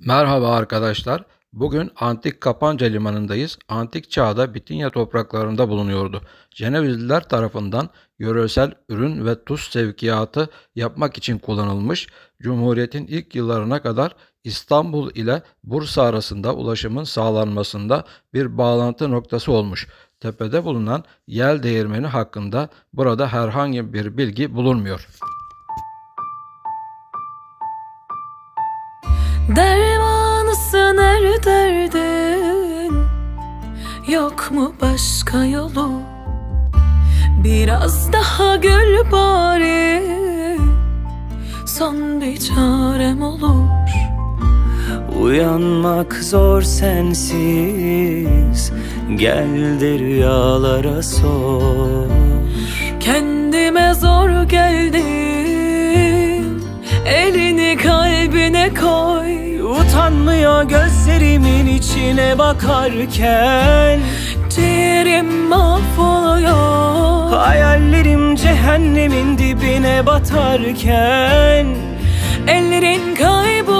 Merhaba arkadaşlar. Bugün Antik Kapanca Limanı'ndayız. Antik çağda Bitinya topraklarında bulunuyordu. Cenevizliler tarafından yöresel ürün ve tuz sevkiyatı yapmak için kullanılmış. Cumhuriyetin ilk yıllarına kadar İstanbul ile Bursa arasında ulaşımın sağlanmasında bir bağlantı noktası olmuş. Tepede bulunan yel değirmeni hakkında burada herhangi bir bilgi bulunmuyor. Dermanısın her derdin Yok mu başka yolu? Biraz daha gül bari. Son bir çarem olur. Uyanmak zor sensiz. Gel de rüyalara sor. Kendime zor geldim Utanmıyor gözlerimin içine bakarken. Ciğerim mahvoluyor. Hayallerim cehennemin dibine batarken. Ellerin kayboluyor